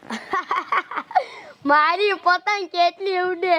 મારી પતંગ કેટલી ઉડે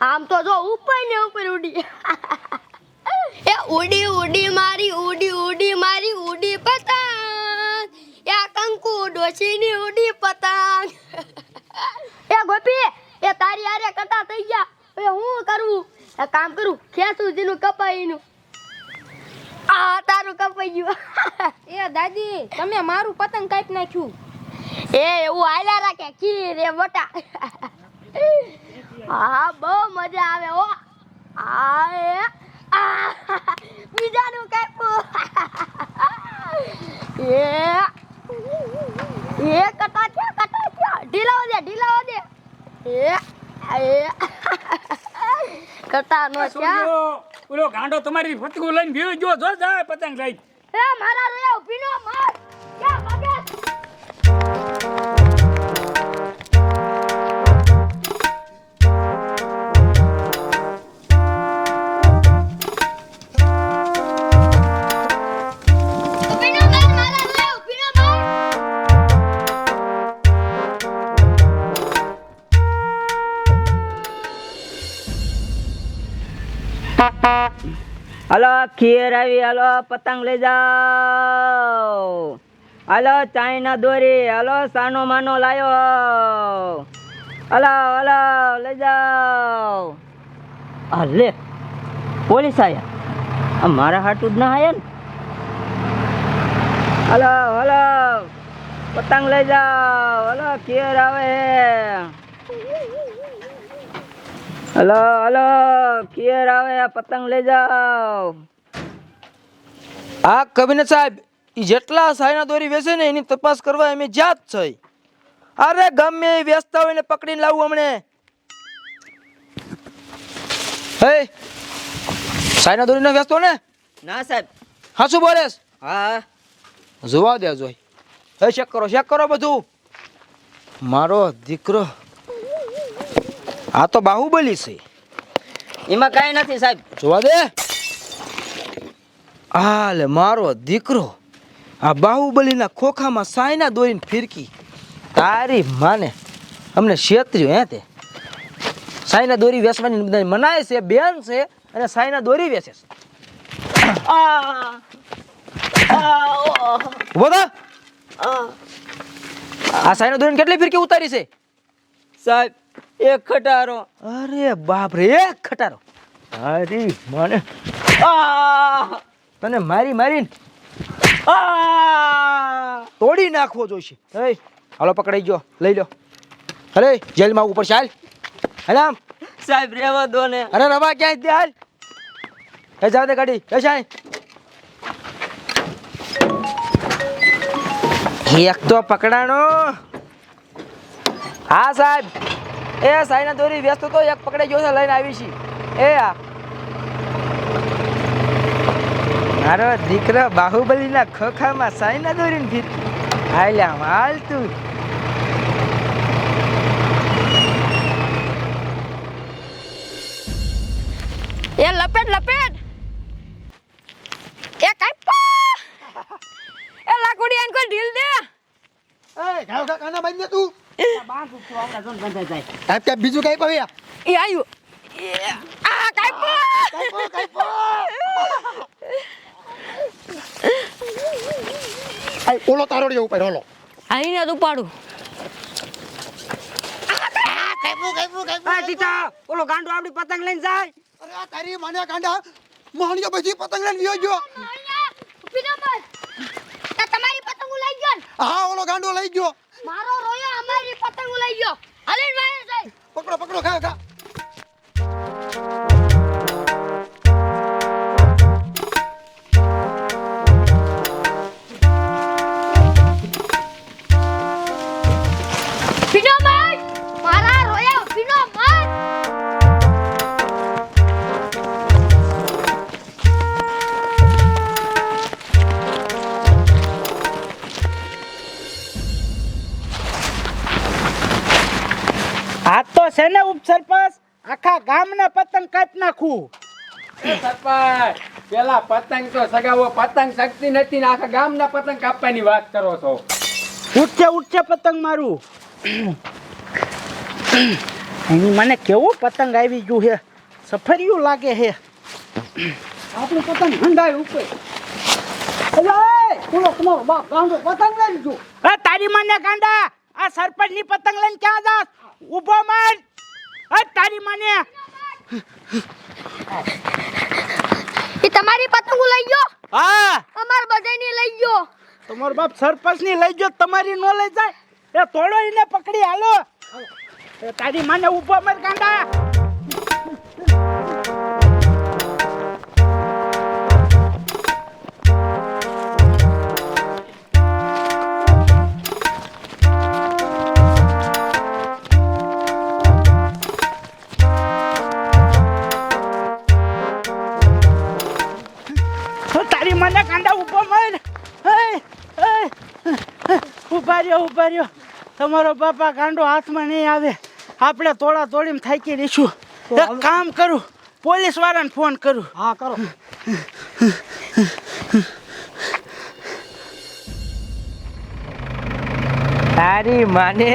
આમ તો જો ઉપર ને ઉપર ઉડી. એ ઉડી ઉડી મારી, ઉડી ઉડી મારી, ઉડી પતંગ. એ કંકુ ડોશીની ઉડી પતંગ. એ ગોપી, એ તારી આરે કટા થઈ ગયા. એ હું કરવું એ કામ કરું ખેસું જીનું કપાઈનું? આ તારું કપાઈ ગયું. એ દાદી, તમે મારું પતંગ કાપી નાખ્યું. એ એવું હાલ્યા રાખે કી રે બટા. હા બહુ મજા આવે હો. આ બીજાનું એ. એ કટા છે કટા છે ઢીલાવો દે ઢીલાવો દે. એ એ. કટા નો ક્યાં ઓલો ગાંડો તમારી ફટકું લઈને ભીવ ગયો જો જાય પતંગ લઈ એ મારા હાલો ખીર આવી, હલો, પતંગ લઈ જાઓ. હલો, ચાઈના દોરી, હલો, સાનો માનો લાયો. હલો હલો, લઈ જાઓ. આ લે પોલીસ આયા? મારા હાટું જ ના આયા ને? હલો હલો, પતંગ લઈ જાઓ. હલો ખીર આવે. હલો હલો કિયર આવે આ પતંગ લઈ જાઓ. હા કબીર સાહેબ એ જેટલા સાયના દોરી વેચે ને એની તપાસ કરવા અમે જાત છે. અરે ગમે એ વેચતા હોય ને પકડીને લાવું હમણે. હે સાયના દોરી ન વેચતો ને? ના સાહેબ. હા શું બોલેસ હા. જોવા દે જોઈ હે ચેક કરો ચેક કરો બધું. મારો દીકરો આ તો બાહુબલી છે. એમાં કાંઈ નથી સાહેબ. જોવા દે. હાલે મારો દીકરો આ બાહુબલીના ખોખામાં સાયના દોરીને ફિરકી. તારી માને. અમને છેતર્યું હે તે. સાયના દોરી વેચવાની બધા મનાય છે બેન છે અને સાયના દોરી વેચે છે. બધા. આ સાયના દોરીને કેટલી ફિરકી ઉતારી છે? સાહેબ એક ખટારો. અરે બાપ રે એક ખટારો. અરે માને. તને મારી મારીને તોડી નાખવો જોઈશે. હે હાલો પકડાઈ ગયો. લઈ લો. અરે જેલમાં ઉપર ચાલ હાલ. આમ. સાહેબ રેવા દો ને. અરે રવા ક્યાંય દે હાલ. એ જાવ દે ગાડી. એ ચાય એક તો પકડાણો. હા સાહેબ. એ સાઈના દોરી વ્યસ્ત તો એક પકડાઈ ગયો છે, લઈને આવી છી. એ આ. મારો દીકરો બાહુબલીના ખોખામાં સાઈના દોરીને ફીર હાલ્યા, હાલ તું. એ લપેટ લપેટ એ કાઈ એ લાકડી આન કોઈ ઢીલ દે એ ગાવ કા કાના બાંધ તું તાપ તાપ બીજું કઈ પવ્યા એ આયુ. આ કાઈ કાઈપો કાઈપો ઓલો તારોડિયો ઉપર ઓલો. આઈને તો પાડું આ ટીટા ઓલો ગાંડો આપણી પતંગ લઈને જાય. અરે આ તારી માને કાંડા મોહણીયો બધી પતંગ લઈને વિયો ગયો. તમારી પતંગ લઈ ગયો ને? હા ઓલો ગાંડો લઈ ગયો મારો લઈ ભાઈ પકડો પકડો ખા ખા. નાખું. સરપંચ પેલા પતંગ તો સગાવો પતંગ શક્તિ નથી ને આખા ગામના પતંગ કાપવાની વાત કરો છો. ઉઠશે ઉઠશે પતંગ મારું. મને કેવું પતંગ આવી ગયું છે? સફરિયું લાગે છે. આપણું પતંગ હંડાય ઉપર. તમારો બાપ ગાંડો પતંગ લઈ ગયો એ તારી મને ગાંડા આ સરપંચની પતંગ લઈને ક્યાં જાસ ઊભો માર અ તારી મને. એ તમારી પતંગો લઈ ગયો? હા. અમાર બધાની લઈ ગયો. તમારો બાપ સરપંચની લઈ ગયો તમારી નો લઈ જાય. એ તોડો એને પકડી હાલો. એ તારી માને ઊભો મત ગાંડા. હું મને કાંડા ઊભો મર. ઊભા રહ્યો ઊભા રહ્યો. તમારો બાપા કાંડો હાથમાં નહીં આવે. આપણે તોડા તોડીને થાકી રહીશું. એક કામ કરું પોલીસ વાળાને ફોન કરું. હા કરો. તારી માને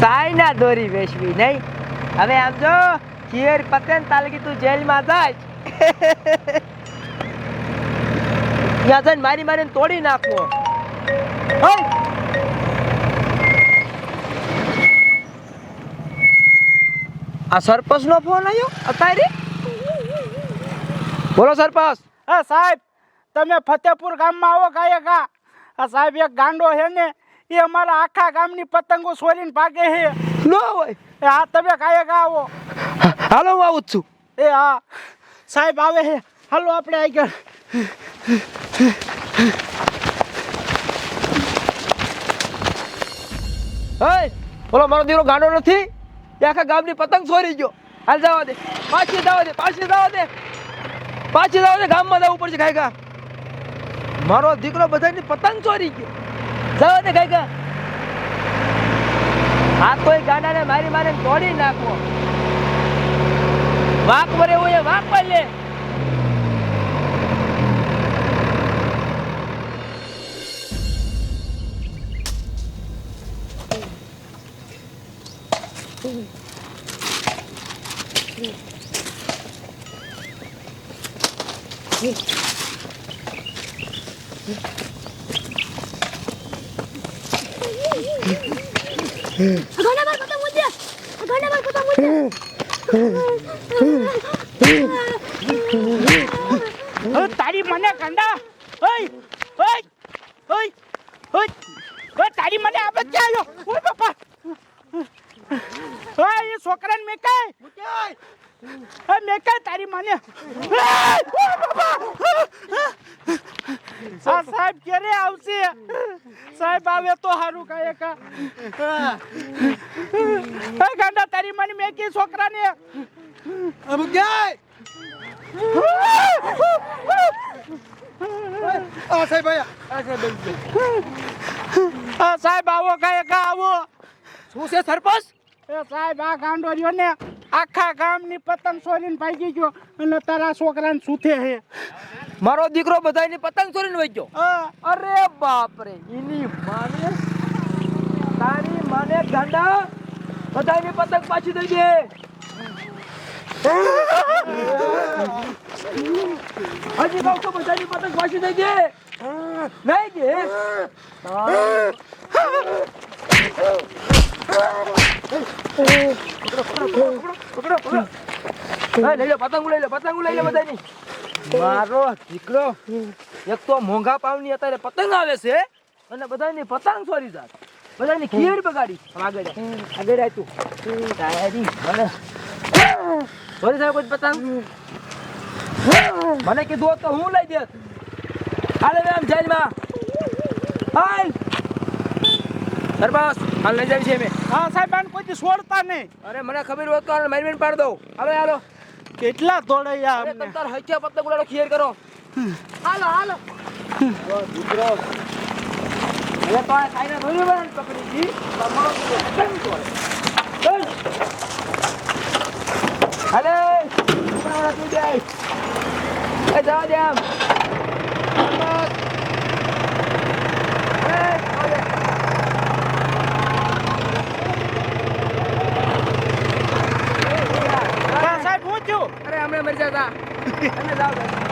સાયના દોરી વેચવી નહીં. હવે આમ જો ચીર પતન તાલગી તું જેલમાં જાય. ત્યાં જઈને મારી મારીને તોડી નાખવો આ સરપંચ નો ફોન આવ્યો અત્યારે? બોલો સરપંચ. હા સાહેબ તમે ફતેપુર ગામમાં આવો કાંઈ કા આ સાહેબ એક ગાંડો છે ને એ અમારા આખા ગામની પતંગો સોરીને ભાગે છે. નો હોય. એ હા તમે કાંઈ કા આવો. હાલો હું આવું છું. એ હા સાહેબ આવે છે. હાલો આપણે આગળ. બોલો, મારો દીકરો ગાંડો નથી? આખા ગામની પતંગ ચોરી ગયો. હાલ જવા દે. પાછી જવા દે, પાછી જવા દે. પાછી જવા દે, ગામમાં જવું પડશે ગાયકા મારો દીકરો બધાની પતંગ ચોરી ગયો. જવા દે ગાયકા આ કોઈ ગાડાને મારી મારે તોડી નાખો. વાક મરે એ વાક પર લે. ઉડ્યા ઘણા બાર પતંગ ઉડ્યા હવે તારી મને કાંડા ઓય ઓય ઓય ઓય. તારી મને આ બધે આવ્યો? ઓય ઓય એ છોકરાને મેકાય ઓય કઈ તારી મને? આ સાહેબ ક્યારે આવશે? સાહેબ આવે તો સારું કાંઈ કા ગાંડા તારી મને મેકી છોકરાને. અમુ ક્યાંય આ સાહેબ આ સાહેબ આવો કાંઈ કા આવો. શું છે સરપંચ? એ સાહેબ આ ગાંડો રહ્યો ને આખા ગામની પતંગ ચોરીને ભાગી ગયો અને તારા છોકરાને સૂથે હે. મારો દીકરો બધાની પતંગ ચોરીને વહી ગયો. આ, અરે બાપ રે એની માને તારી માને ગાંડા બધાની પતંગ પાછી દઈ દે. હજી કહું તો બધાની પતંગ પાછી દઈ દે. નહીં દે. મારો દીકરો એક તો મોંઘા પાવની અત્યારે પતંગ આવે છે અને બધાની પતંગ સોરી જાત. બધાની ખીર બગાડી. આગળ આય. આગળ આય તું. તારી મને થાય કોઈ પતંગ? મને કીધું તો હું લઈ દેત. આલે આમ જેલમાં. હાલ. સરપંચ હાલ લઈ જાય છે મેં હા સાહેબ આને કોઈ દી છોડતા નહીં. અરે મને ખબર હોય તો આને મારી મારી પાડ દઉં. હવે હાલો. કેટલા દોડ્યા અરે અમને. તમ તાર હૈયા પતંગ ઉડાડો ખેર કરો. હાલો હાલો. દીકરો. હવે તો આ કાંઈ ના ધોરી પકડી દી તમારો ચોરે. ચલ. હાલે. ઉપરાવાળા તું જાય. એ જવા દે આમ એ, જવા દે. ગામડે મરી જતા તમે જાઓ